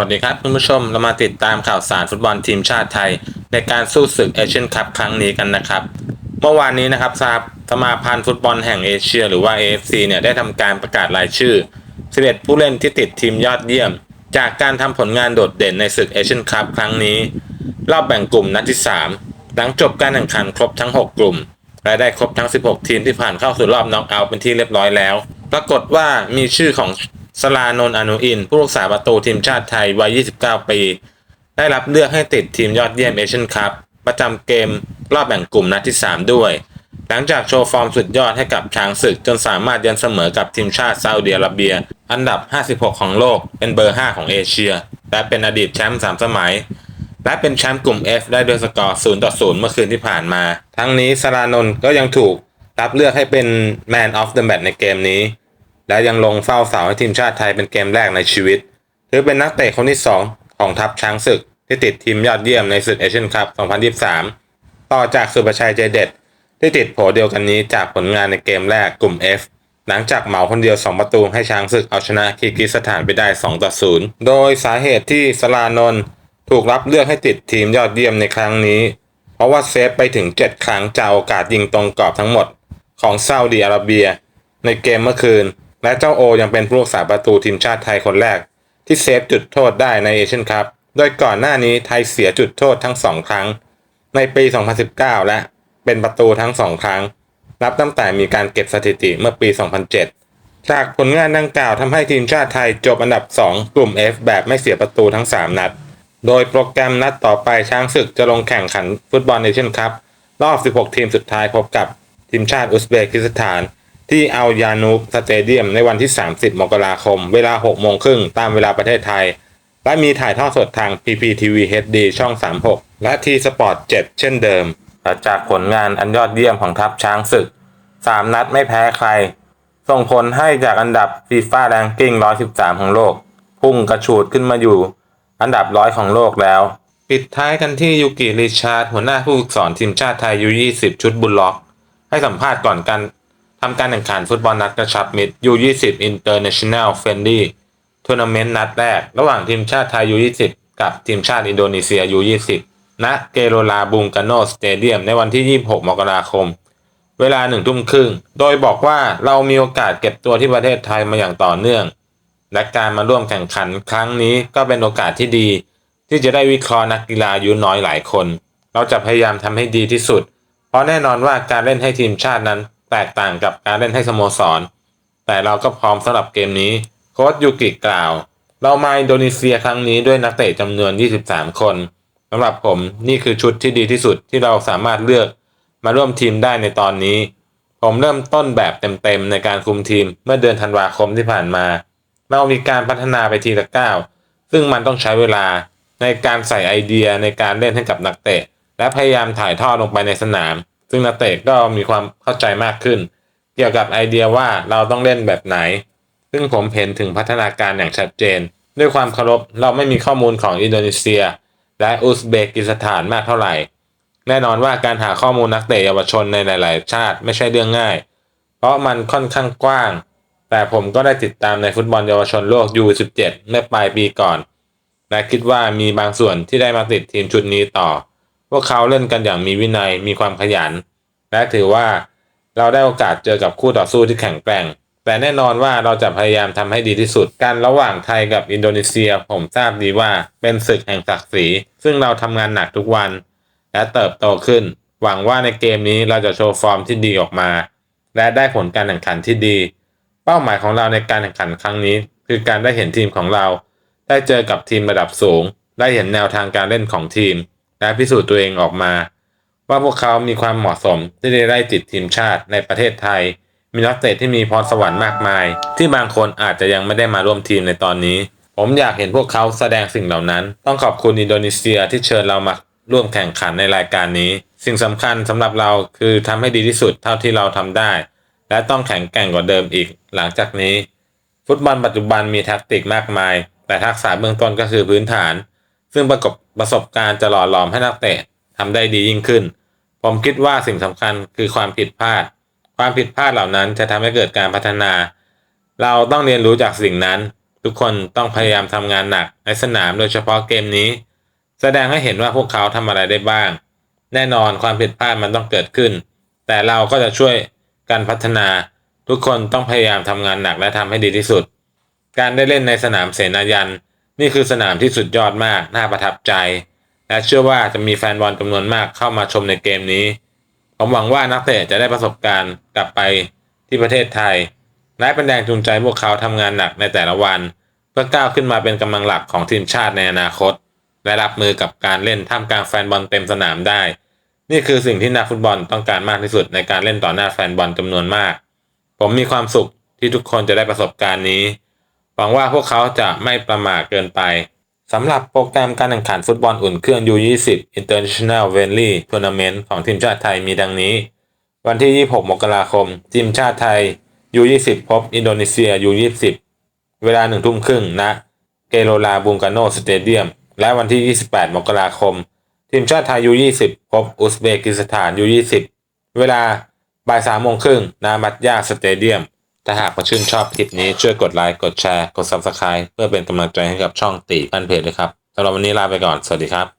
วัสดีครับคุณผู้ชมเรามาติดตามข่าวสารฟุตบอลทีมชาติไทย ในการสู้ศึกเอเชียนคัพครั้งนี้กันนะครับ เมื่อวานนี้นะครับสหสมาพันธ์ฟุตบอลแห่งเอเชีย หรือว่า AFC เนี่ยได้ทำการประกาศรายชื่อ 11 ผู้เล่นที่ติดทีมยอดเยี่ยม จากการทำผลงานโดดเด่นในศึกเอเชียนคัพครั้งนี้ รอบแบ่งกลุ่มนัดที่ 3 หลังจบการแข่งขันครบทั้ง 6 กลุ่มและได้ครบทั้ง 16 ทีมที่ผ่านเข้าสู่รอบน็อกเอาท์เป็นที่เรียบร้อยแล้ว ปรากฏว่ามีชื่อของ สลานนอนุอิน ผู้รักษาประตูทีมชาติไทยวัย 29 ปี ได้รับเลือกให้ติดทีมยอดเยี่ยมเอเชียนคัพประจำเกมรอบแบ่งกลุ่มนัดที่ 3 ด้วย หลังจากโชว์ฟอร์มสุดยอดให้กับช้างศึกจนสามารถยันเสมอกับทีมชาติซาอุดิอาระเบีย อันดับ 56 ของโลกเป็นเบอร์ 5 ของเอเชีย และเป็นอดีตแชมป์3สมัย และเป็นแชมป์กลุ่ม F ได้ด้วยสกอร์0ต่อ0เมื่อคืนที่ผ่านมา ทั้งนี้สรานนท์ก็ยังถูกรับเลือกให้เป็น Man of the Match ในเกมนี้ และยังลงเฝ้าเสาให้ทีมชาติไทยเป็นเกมแรกในชีวิต ถือเป็นนักเตะคนที่ 2 ของทัพช้างศึก ที่ติดทีมยอดเยี่ยมในศึกเอเชียนคัพ 2023 ต่อจากสุประชัยใจเด็ด ที่ติดโผเดียวกันนี้จากผลงานในเกมแรกกลุ่ม F หลังจากเหมาคนเดียว 2 ประตูให้ช้างศึกเอาชนะคีกิสถานไปได้ 2 ต่อ 0 โดยสาเหตุที่สลานนท์ถูกรับเลือกให้ติดทีมยอดเยี่ยมในครั้งนี้ เพราะว่าเซฟไปถึง 7 ครั้งจากโอกาสยิงตรงกรอบทั้งหมด ของซาอุดีอาระเบีย ในเกมเมื่อคืน และเจ้าโอยังเป็นผู้รักษาประตูทีมชาติไทยคนแรก ที่เซฟจุดโทษได้ในเอเชียนคัพโดยก่อนหน้านี้ไทยเสียจุดโทษทั้ง2ครั้ง ในปี 2019 และเป็นประตูทั้ง2ครั้ง นับตั้งแต่มีการเก็บสถิติเมื่อปี 2007 จากผลงานดังกล่าวทำให้ทีมชาติไทยจบอันดับ 2 กลุ่ม F แบบไม่เสียประตูทั้ง 3 นัด โดยโปรแกรมนัดต่อไปช้างศึกจะลงแข่งขันฟุตบอลเอเชียนคัพรอบ 16 ทีมสุดท้ายพบกับทีมชาติอุซเบกิสถาน ที่อัลยานูสเตเดียมในวันที่ 30 มกราคม เวลา 6 โมงครึ่งตามเวลาประเทศไทย และมีถ่ายทอดสดทาง PPTV HD ช่อง 36 และ T Sport 7 เช่นเดิมและจากผลงานอันยอดเยี่ยมของทัพช้างศึก 3 นัดไม่แพ้ใคร ส่งผลให้จากอันดับฟีฟ่าแรงกิ้ง 113 ของโลก พุ่งกระฉูดขึ้นมาอยู่ อันดับร้อยของโลกแล้ว ปิดท้ายกันที่ยูกิริชาร์ดหัวหน้าผู้ฝึกสอนทีมชาติไทยยู20 ชุดบุลล็อกให้สัมภาษณ์ก่อนการ ทำการแข่งขันฟุตบอลนัดกระชับมิตร U20 International Friendly ทัวร์นาเมนต์นัดแรก ระหว่างทีมชาติไทย U20 กับทีมชาติอินโดนีเซีย U20 ณเกโรลาบุงกาโนสเตเดียมในวันที่ 26 มกราคม เวลาหนึ่งทุ่มครึ่ง โดยบอกว่าเรามีโอกาสเก็บตัวที่ประเทศไทยมาอย่างต่อเนื่อง และการมาร่วมแข่งขันครั้งนี้ก็เป็นโอกาสที่ดี ที่จะได้วิเคราะห์นักกีฬาอายุน้อยหลายคน เราจะพยายามทำให้ดีที่สุด เพราะแน่นอนว่าการเล่นให้ทีมชาตินั้น แตกต่างกับการเล่นให้สโมสร แต่เราก็พร้อมสำหรับเกมนี้ โค้ชยูกิกล่าว เรามาอินโดนีเซียครั้งนี้ด้วยนักเตะจำนวน 23 คนสำหรับผมนี่คือชุดที่ดีที่สุดที่เราสามารถเลือกมาร่วมทีมได้ในตอนนี้ ผมเริ่มต้นแบบเต็มๆในการคุมทีมเมื่อเดือนธันวาคมที่ผ่านมา เรามีการพัฒนาไปทีละก้าวซึ่งมันต้องใช้เวลาในการใส่ไอเดียในการเล่นให้กับนักเตะ และพยายามถ่ายทอดลงไปในสนาม ซึ่งนักเตะก็มีความเข้าใจมากขึ้น เกี่ยวกับไอเดียว่าเราต้องเล่นแบบไหน ซึ่งผมเห็นถึงพัฒนาการอย่างชัดเจน ด้วยความเคารพเราไม่มีข้อมูลของอินโดนีเซีย และอุซเบกิสถานมากเท่าไหร่ แน่นอนว่าการหาข้อมูลนักเตะเยาวชนในหลาย ๆ ชาติไม่ใช่เรื่องง่าย เพราะมันค่อนข้างกว้าง แต่ผมก็ได้ติดตามในฟุตบอลเยาวชนโลก U17 เมื่อปลายปีก่อน และคิดว่ามีบางส่วนที่ได้มาติดทีมชุดนี้ต่อ วกเขาเล่นกันอย่างมีวินัยมีความขยัน และถือว่าเราได้โอกาสเจอกับคู่ต่อสู้ที่แข็งแกร่ง แต่แน่นอนว่าเราจะพยายามทำให้ดีที่สุดการระหว่างไทยกับอินโดนีเซีย ผมทราบดีว่าเป็นศึกแห่งศักดิ์ศรีซึ่งเราทำงานหนักทุกวัน และเติบโตขึ้น หวังว่าในเกมนี้เราจะโชว์ฟอร์มที่ดีออกมา และได้ผลการแข่งขันที่ดี เป้าหมายของเราในการแข่งขันครั้งนี้ คือการได้เห็นทีมของเรา ได้เจอกับทีมระดับสูง ได้เห็นแนวทางการเล่นของทีม และพิสูจน์ตัวเองออกมา ว่าพวกเขามีความเหมาะสมที่จะได้ติดทีมชาติในประเทศไทย มีนักเตะที่มีพรสวรรค์มากมาย ที่บางคนอาจจะยังไม่ได้มาร่วมทีมในตอนนี้ ผมอยากเห็นพวกเขาแสดงสิ่งเหล่านั้น ต้องขอบคุณอินโดนีเซียที่เชิญเรามาร่วมแข่งขันในรายการนี้ สิ่งสำคัญสำหรับเราคือทำให้ดีที่สุดเท่าที่เราทำได้ และต้องแข็งแกร่งกว่าเดิมอีก หลังจากนี้ ฟุตบอลปัจจุบันมีแท็กติกมากมาย แต่ทักษะเบื้องต้นก็คือพื้นฐาน ซึ่งประกอบประสบการณ์จะหล่อหลอมให้นักเตะทำได้ดียิ่งขึ้น ผมคิดว่าสิ่งสำคัญคือความผิดพลาด ความผิดพลาดเหล่านั้นจะทำให้เกิดการพัฒนา เราต้องเรียนรู้จากสิ่งนั้น ทุกคนต้องพยายามทำงานหนักในสนามโดยเฉพาะเกมนี้ แสดงให้เห็นว่าพวกเขาทำอะไรได้บ้าง แน่นอนความผิดพลาดมันต้องเกิดขึ้น แต่เราก็จะช่วยกันพัฒนา ทุกคนต้องพยายามทำงานหนักและทำให้ดีที่สุด การได้เล่นในสนามเสนายัน นี่คือสนามที่สุดยอดมาก น่าประทับใจ และเชื่อว่าจะมีแฟนบอลจำนวนมากเข้ามาชมในเกมนี้ ผมหวังว่านักเตะจะได้ประสบการณ์กลับไปที่ประเทศไทย และเป็นแรงจูงใจพวกเขาทำงานหนักในแต่ละวัน เพื่อก้าวขึ้นมาเป็นกำลังหลักของทีมชาติในอนาคต และรับมือกับการเล่นท่ามกลางแฟนบอลเต็มสนามได้ นี่คือสิ่งที่นักฟุตบอลต้องการมากที่สุดในการเล่นต่อหน้าแฟนบอลจำนวนมาก ผมมีความสุขที่ทุกคนจะได้ประสบการณ์นี้ หวังว่าพวกเขาจะไม่ประมาทเกินไปสำหรับโปรแกรมการแข่งขันฟุตบอลอุ่นเครื่อง U20 International Friendly Tournament ของทีมชาติไทยมีดังนี้ วันที่ 26 มกราคม ทีมชาติไทย U20 พบอินโดนีเซีย U20 เวลาหนึ่งทุ่มครึ่งณเกโรลาบุงกาโนสเตเดียม และวันที่ 28 มกราคม ทีมชาติไทย U20 พบอุซเบกิสถาน U20 เวลาบ่ายสามโมงครึ่งณมัตยาสเตเดียม ถ้าหากมาชื่นชอบคลิปนี้ช่วยกดไลค์กดแชร์กด Subscribe เพื่อเป็นกำลังใจให้กับช่องตีปันเพจเลยครับสำหรับวันนี้ลาไปก่อน สวัสดีครับ